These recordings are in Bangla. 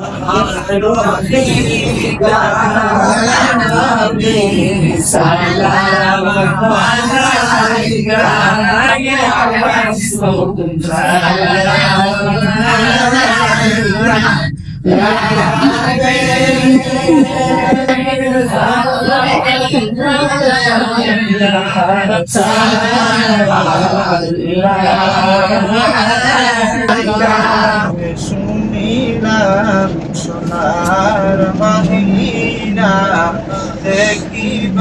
Allah'ın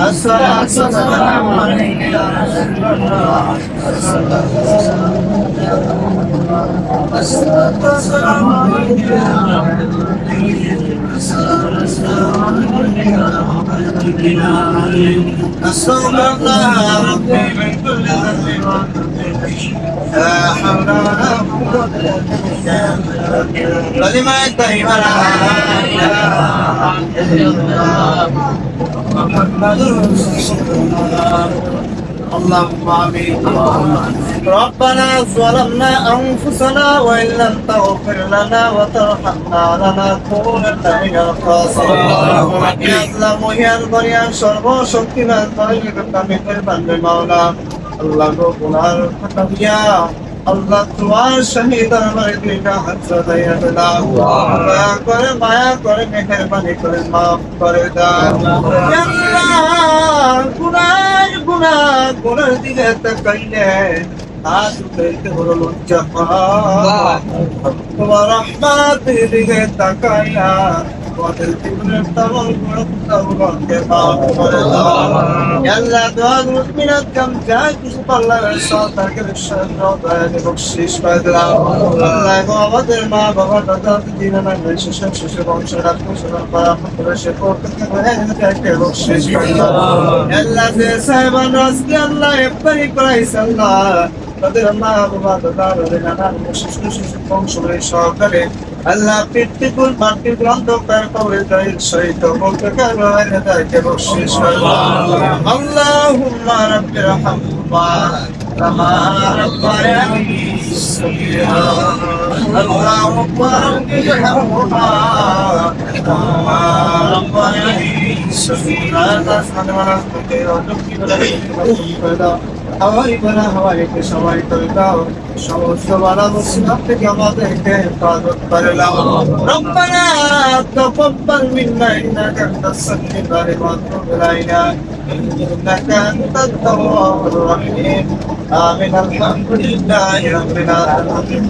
الصلاة والسلام عليك يا رسول الله الصلاة والسلام عليك يا أستغفر الله ربي من كلمة طيبة لا محمد رسول الله اللهم آمين ربنا ظلمنا أنفسنا وإن لم تغفر لنا وترحمنا لنكونن من الخاسرين اللهم يا البريان شربو شكرا طيبا من البر مولانا আল্লাহ গো গুনার খাতাবিয়া আল্লাহ তোমার শহীদ আমার দুইটা হাত দয়া করে মায়া করে মেহরবানি করে মাফ করে দাও। গুনার গুনা গুনার দিকে তাকাইলে হাত উঠাইতে হলো লজ্জা পাওয়া তোমার রহমতের দিকে তাকাইয়া তোমাদের জীবনের তমল গুণকে মাফ করে দাও আল্লাহ দোয়া মুসমিনাত কাম যা কিছু পাল্লার সরকারকে বিশ্বাস দয়া বকশিস করে দাও আল্লাহ গো আমাদের মা বাবা দাদা দিন না শেষে শেষে বংশ রাখো সবার পারা করে সে করতে থাকে বকশিস করে দাও আল্লাহ যে সাহেবান আজকে আল্লাহ ইফতারি করাইছে আল্লাহ তাদের মা বাবা দাদা দাদা নানা শিশু শিশু বংশ সহকারে আল্লাহ পিতৃকুল মাতৃকুল অন্ধকার কবরে দায়ের সহিত বলতে কারো তাকে বকশিস করে দাও আল্লাহুম্মা রাব্বি রহমহুমা كما ربياني صغيرا اللهم رب ارحمهما كما ربياني صغيرا হাওয়াই করা হাওয়াইকে সবাই করে দাও। সমস্ত বালা মুসিবত থেকে আমাদেরকে হেফাজত করে দাও। রব্বানা তাকাব্বাল মিন্না, ইন্নাকা আনতাস সামিউল আলিম ওয়া তুব আলাইনা ইন্নাকা আনতাত তাওয়াবুর রহিম। আমিন, আলহামদুলিল্লাহি রাব্বিল আলামিন।